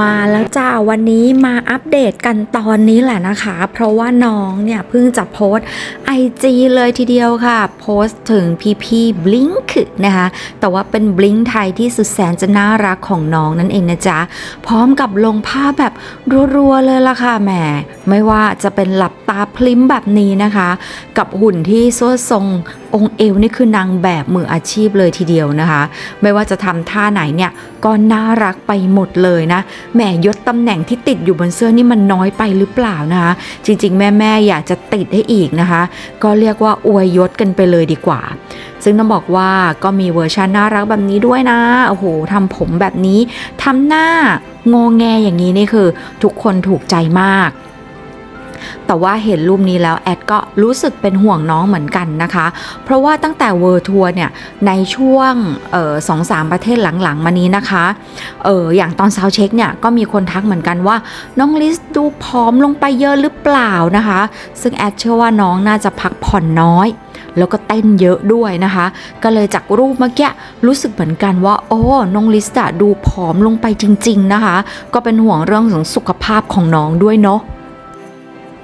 มาแล้วจ้าวันนี้มาอัปเดตกันตอนนี้แหละนะคะ เพราะว่าน้องเนี่ยเพิ่งจะโพสไอจีเลยทีเดียวค่ะ โพสถึงพี่พี่บลิงค์นะคะแต่ว่าเป็นบลิงค์ไทยที่สุดแสนจะน่ารักของน้องนั่นเองนะจ๊ะ พร้อมกับลงภาพแบบรัวๆเลยล่ะค่ะแหมไม่ว่าจะเป็นหลับตาพลิ้มแบบนี้นะคะ กับหุ่นที่สวดทรงองค์เอวนี่คือนางแบบมืออาชีพเลยทีเดียวนะคะ ไม่ว่าจะทำท่าไหนเนี่ยก็น่ารักไปหมดเลยนะแหมยศตำแหน่งที่ติดอยู่บนเสื้อนี่มันน้อยไปหรือเปล่านะคะ จริง ๆ แม่ ๆ อยากจะติดให้อีกนะคะ ก็เรียกว่าอวยยศกันไปเลยดีกว่า ซึ่งต้องบอกว่าก็มีเวอร์ชันน่ารักแบบนี้ด้วยนะ โอ้โหทำผมแบบนี้ทำหน้างอแงอย่างนี้นี่คือ ทุกคนถูกใจมาก แต่ว่าเห็นรูปนี้แล้วแอดก็รู้สึกเป็นห่วงน้องเหมือนกันนะคะ เพราะว่าตั้งแต่เวอร์ทัวร์เนี่ยในช่วงสองสามประเทศหลังๆ มานี้นะคะเอออย่างตอนซาวเช็คเนี่ยก็มีคนทักเหมือนกันว่า น้องลิสดูผอมลงไปเยอะหรือเปล่านะคะ ซึ่งแอดเชื่อว่าน้องน่าจะพักผ่อนน้อย แล้วก็เต้นเยอะด้วยนะคะ ก็เลยจากรูปเมื่อกี้รู้สึกเหมือนกันว่า โอ้น้องลิสอะดูผอมลงไปจริง ๆนะคะ ก็เป็นห่วงเรื่องของสุขภาพของน้องด้วยเนาะ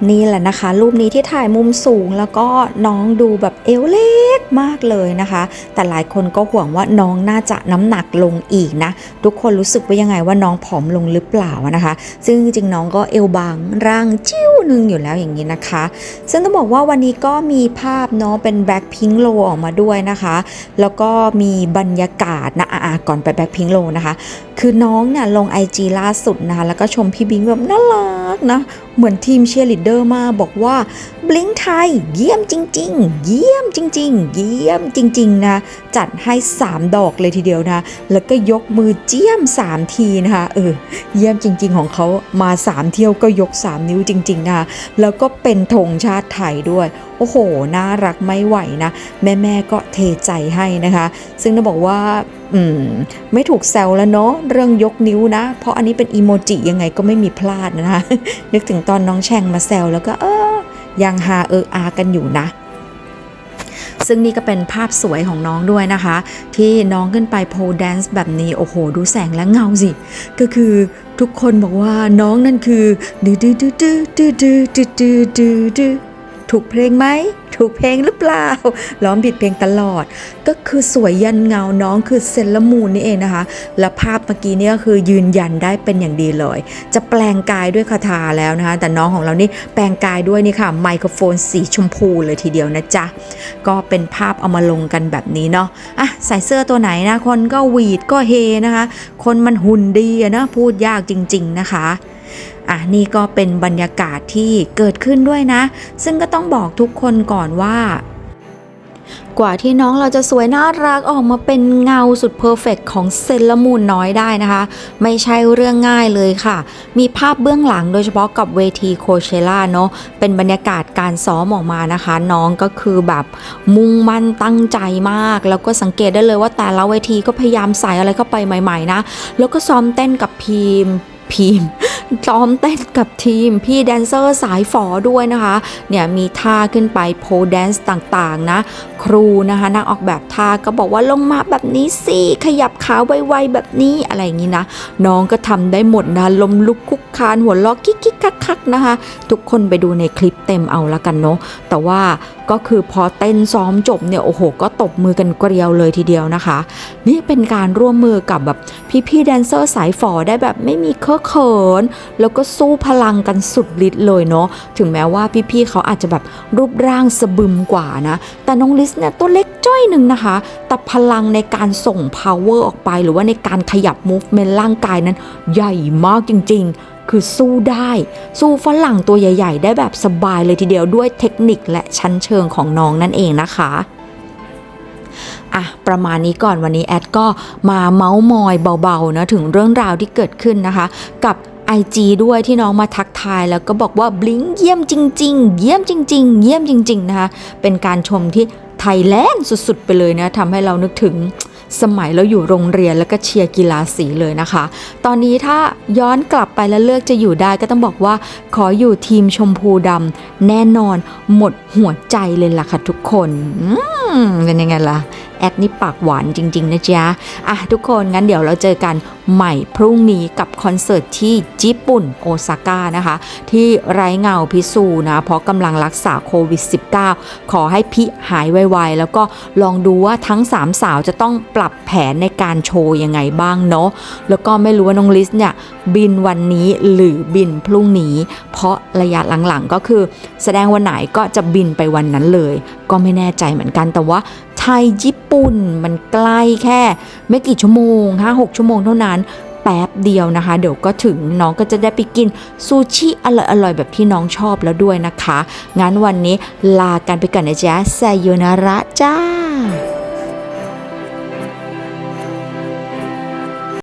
นี่แหละนะคะ รูปนี้ที่ถ่ายมุมสูงแล้วก็น้องดูแบบเอวเล็กมากเลยนะคะ แต่หลายคนก็ห่วงว่าน้องน่าจะน้ำหนักลงอีกนะ ทุกคนรู้สึกว่ายังไงว่าน้องผอมลงหรือเปล่านะคะ ซึ่งจริงน้องก็เอวบางร่างจิ้วหนึ่งอยู่แล้วอย่างนี้นะคะ ซึ่งต้องบอกว่าวันนี้ก็มีภาพเนาะเป็นแบ็คพิงโลออกมาด้วยนะคะ แล้วก็มีบรรยากาศนะอะๆก่อนไปแบ็คพิงโลนะคะ คือน้องเนี่ยลง IG ล่าสุดนะคะแล้วก็ชมพี่บิงแบบน่ารักนะเหมือนทีมเชียร์ลีดเดอร์มาบอกว่าบลิงไทยเยี่ยมจริง ๆ เยี่ยมจริง ๆ เยี่ยมจริง ๆ นะ จัดให้ 3 ดอกเลยทีเดียวนะ แล้วก็ยกมือเจียม 3 ทีนะคะเออเยี่ยมจริง ๆ ของเขามา 3 เที่ยวก็ยก 3 นิ้วจริง ๆ นะคะแล้วก็เป็นธงชาติไทยด้วย โอ้โห น่ารักไม่ไหวนะ แม่ ๆ ก็เทใจให้นะคะ ซึ่งต้องบอกว่า อืม ไม่ถูกแซวแล้วเนาะเรื่องยกนิ้วนะ เพราะอันนี้เป็นอีโมจิยังไงก็ไม่มีพลาดนะคะนึกถึงตอนน้องแช่งมาแซวแล้วก็เออยังฮาเอออากันอยู่นะซึ่งนี่ก็เป็นภาพสวยของน้องด้วยนะคะ ที่น้องขึ้นไปโพแดนซ์แบบนี้ โอ้โห ดูแสงและเงาสิ ก็คือทุกคนบอกว่าน้องนั่นคือดืดดืดดืดดืดดืดดืดดืด ถูกเพลงไหม ถูกเพลงหรือเปล่า ร้องผิดเพลงตลอด ก็คือสวยยันเงาน้องคือเซเลอรามูนนี่เองนะคะ และภาพเมื่อกี้เนี่ยก็คือยืนยันได้เป็นอย่างดีเลย จะแปลงกายด้วยคาถาแล้วนะคะ แต่น้องของเรานี่แปลงกายด้วยนี่ค่ะ ไมโครโฟนสีชมพูเลยทีเดียวนะจ๊ะ ก็เป็นภาพเอามาลงกันแบบนี้เนาะ อะใส่เสื้อตัวไหนนะ คนก็หวีดก็เฮนะคะ คนมันหุ่นดีอะนะ พูดยากจริง ๆนะคะ อะนี่ก็เป็นบรรยากาศที่เกิดขึ้นด้วยนะ ซึ่งก็ต้องบอกทุกคนก่อนว่ากว่าที่น้องเราจะสวยน่ารักออกมาเป็นเงาสุดเพอร์เฟกของเซเลอรามูนน้อยได้นะคะ ไม่ใช่เรื่องง่ายเลยค่ะ มีภาพเบื้องหลังโดยเฉพาะกับเวทีโคเชล่าเนาะเป็นบรรยากาศการซ้อมออกมานะคะ น้องก็คือแบบมุ่งมั่นตั้งใจมาก แล้วก็สังเกตได้เลยว่าแต่ละเวทีก็พยายามใส่อะไรเข้าไปใหม่ ๆ นะ แล้วก็ซ้อมเต้นกับพีมพีม ซ้อมเต้นกับทีมพี่แดนเซอร์สายฝอด้วยนะคะ เนี่ยมีท่าขึ้นไปโพแดนซ์ต่างๆนะ ครูนะคะนักออกแบบท่าก็บอกว่าลงมาแบบนี้สิขยับขาไวๆแบบนี้อะไรอย่างนี้นะ น้องก็ทำได้หมดนะลมลุกคุกคานหัวล็อกิ๊กกิ๊กคักๆนะคะ ทุกคนไปดูในคลิปเต็มเอาละกันเนาะแต่ว่าก็คือพอเต้นซ้อมจบเนี่ยโอ้โห ก็ตบมือกันเกลียวเลยทีเดียวนะคะ นี่เป็นการร่วมมือกับแบบพี่ๆแดนเซอร์สายฝอได้แบบไม่มีเคอะเขิน แล้วก็สู้พลังกันสุดฤทธิ์เลยเนาะถึงแม้ว่าพี่ๆเขาอาจจะแบบรูปร่างสะบึมกว่านะ แต่น้องลิสเนี่ยตัวเล็กจ้อยหนึ่งนะคะ แต่พลังในการส่ง power ออกไป หรือว่าในการขยับ movement ร่างกายนั้น ใหญ่มากจริง ๆ คือสู้ได้สู้ฝรั่งตัวใหญ่ ๆ ได้แบบสบายเลยทีเดียวด้วยเทคนิคและชั้นเชิงของน้องนั่นเองนะคะอะประมาณนี้ก่อนวันนี้แอดก็มาเมาส์มอยเบาๆนะถึงเรื่องราวที่เกิดขึ้นนะคะ กับ IG ด้วยที่น้องมาทักทายแล้วก็บอกว่าบลิงเยี่ยมจริง ๆ เยี่ยมจริง ๆ เยี่ยมจริง ๆ นะคะ เป็นการชมที่ไทยแลนด์สุด ๆ ไปเลยนะทำให้เรานึกถึง สมัยเราอยู่โรงเรียนแล้วก็เชียร์กีฬาสีเลยนะคะ ตอนนี้ถ้าย้อนกลับไปแล้วเลือกจะอยู่ได้ก็ต้องบอกว่าขออยู่ทีมชมพูดำแน่นอนหมดหัวใจเลยล่ะค่ะทุกคนเป็นยังไงล่ะ แอดนี่ปากหวานจริง ๆ นะจ๊ะอะทุกคนงั้นเดี๋ยวเราเจอกันใหม่พรุ่งนี้กับคอนเสิร์ตที่ญี่ปุ่นโอซาก้านะคะ ที่ไร้เงาพิสูนะเพราะกำลังรักษาโควิด -19 ขอให้พิหายไวๆ แล้วก็ลองดูว่าทั้ง 3 สาวจะต้องปรับแผนในการโชว์ยังไงบ้างเนาะแล้วก็ไม่รู้ว่าน้องลิสเนี่ยบินวันนี้หรือบินพรุ่งนี้ เพราะระยะหลังๆก็คือ แสดงวันไหนก็จะบินไปวันนั้นเลย ก็ไม่แน่ใจเหมือนกันแต่ว่า ไทยญี่ปุ่นมันใกล้แค่ ไม่กี่ชั่วโมง 5-6 ชั่วโมงเท่านั้นแป๊บเดียวนะคะ เดี๋ยวก็ถึงน้องก็จะได้ไปกินซูชิอร่อยๆ แบบที่น้องชอบแล้วด้วยนะคะ งั้นวันนี้ลากันไปก่อนนะจ๊ะไซโยนาระจ้า